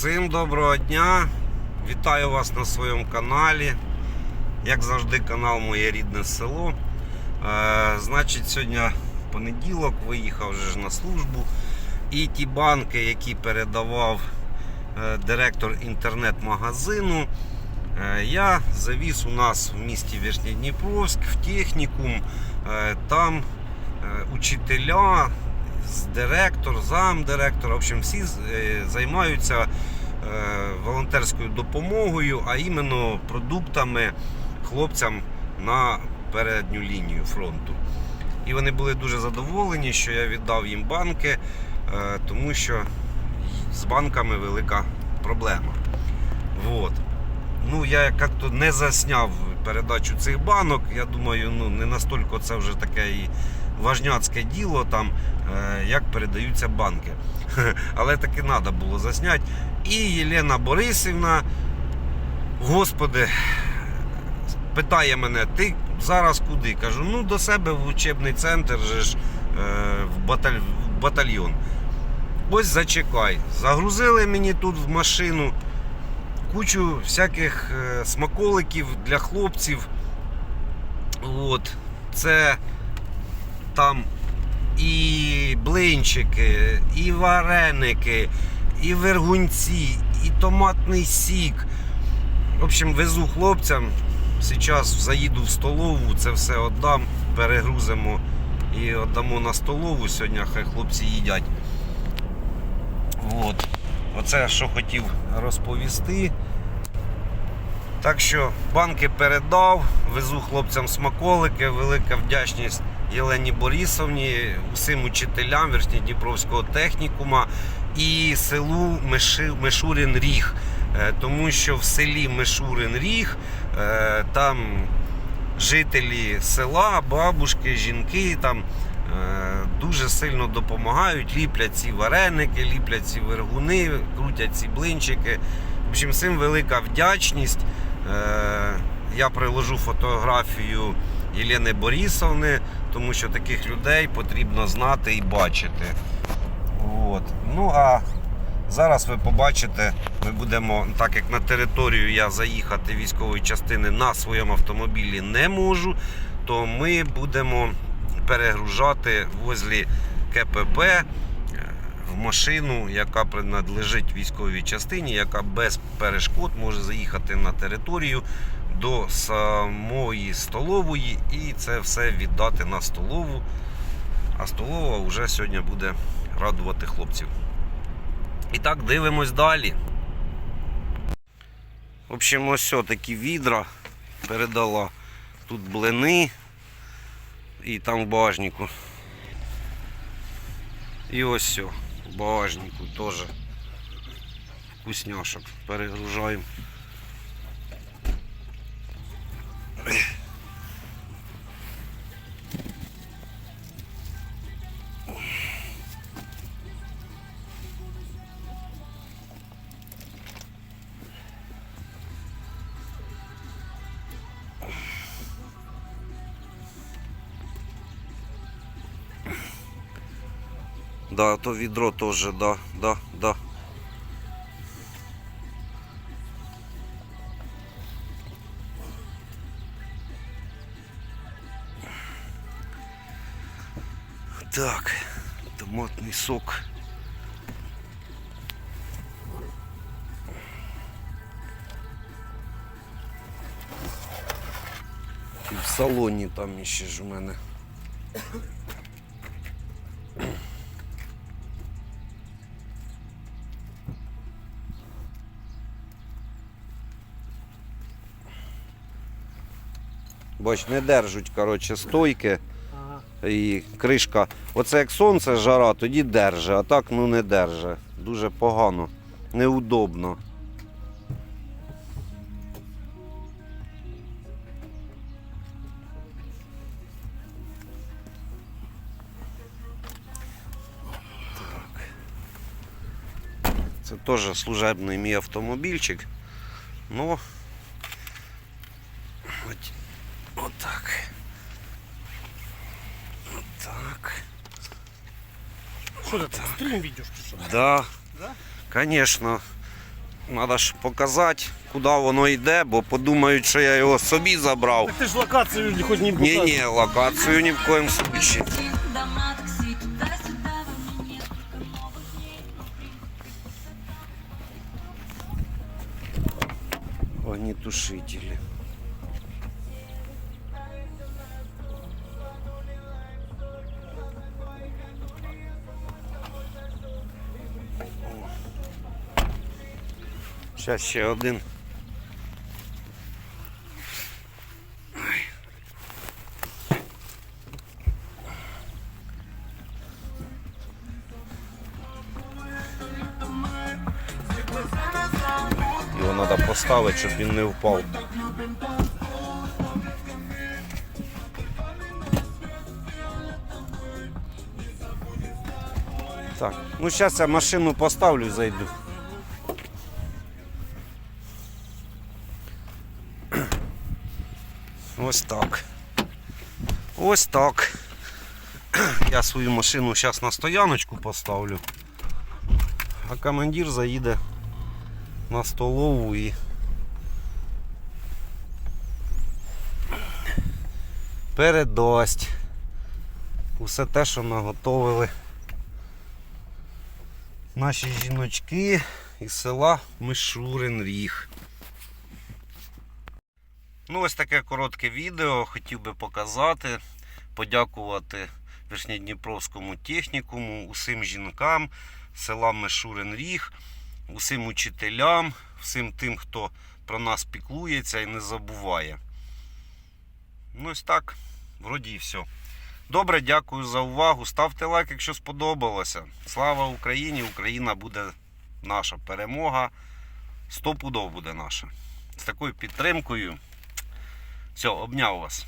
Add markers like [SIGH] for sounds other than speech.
Всім доброго дня! Вітаю вас на своєму каналі. Як завжди, канал Моє рідне село. Е, значить, сьогодні понеділок, виїхав вже на службу. І ті банки, які передавав е, директор інтернет-магазину, е, я завіз у нас в місті Верхнєдніпровськ в технікум. Е, там учителя, директор, замдиректора, в общем, всі займаються волонтерською допомогою, а іменно продуктами хлопцям на передню лінію фронту. І вони були дуже задоволені, що я віддав їм банки, е, тому що з банками велика проблема. Вот. Ну, я як-то не засняв передачу цих банок. Я думаю, ну не настільки це вже таке і важняцьке діло, там, е, як передаються банки. [LAUGHS] Але таки треба було засняти. І Єлена Борисівна, господи, питає мене, ти зараз куди? Кажу, ну до себе в учебний центр же ж, е, в, баталь... в батальйон. Ось зачекай. Загрузили мені тут в машину кучу всяких е, смаколиків для хлопців. От. Це там і блинчики, і вареники, і вергунці, і томатний сік. В общем, везу хлопцям. Зараз заїду в столову, це все віддам, перегрузимо і віддамо на столову. Сьогодні хай хлопці їдять. От. Оце що хотів розповісти. Так що банки передав, везу хлопцям смаколики, велика вдячність Єлені Борисовні, усім учителям Верхньодніпровського технікума і селу Мишурин Ріг. Е, Тому що в селі Мишурин Ріг е, там жителі села, бабушки, жінки там е, дуже сильно допомагають, ліплять ці вареники, ліплять ці вергуни, крутять ці блинчики. В общем, всім велика вдячність. Я приложу фотографію Єлени Борисовни, тому що таких людей потрібно знати і бачити. От. Ну а зараз ви побачите, ми будемо, так як на територію я заїхати військової частини на своєму автомобілі не можу, то ми будемо перегружати возлі КПП е, в машину, яка принадлежить військовій частині, яка без перешкод може заїхати на територію до самої столової і це все віддати на столову. А столова вже сьогодні буде радувати хлопців. І так, дивимось далі. В общем, ось все такі відра передала. Тут блини і там в багажнику. І ось все. В багажнику теж вкусняшок. Перегружаємо. Да, то відро теж, да, да, да. Так, томатний сок. І в салоні там ще ж у мене. Бач, не держуть, коротше, стойки і кришка. Оце як сонце жара, тоді держи, а так ну не держи. Дуже погано, неудобно. Це теж служебний мій автомобільчик. Ну, от, Что ты, стрим ведешь, ты что? Да, Да? конечно. Треба ж показати, куди воно йде, бо подумають, що я його собі забрав. Так ти ж локацію не хоч не Ні, ні, локацію ні в коєму случае. Дам Зараз ще один. Його треба поставити, щоб він не впав. Так, ну зараз я машину поставлю зайду. Ось так. Ось так. [CLEARS THROAT] Я свою машину зараз на стояночку поставлю. А командир заїде на столову і передасть усе те, що наготовили наші жіночки із села Мишурин Ріг. Ну, ось таке коротке відео хотів би показати, подякувати Верхньодніпровському технікуму, усім жінкам села Мишурин Ріг, усім учителям, всім тим, хто про нас піклується і не забуває. Ну, ось так, вроді і все. Добре, дякую за увагу. Ставте лайк, якщо сподобалося. Слава Україні! Україна буде наша перемога. Сто пудов буде наша. З такою підтримкою. Все, обняв вас.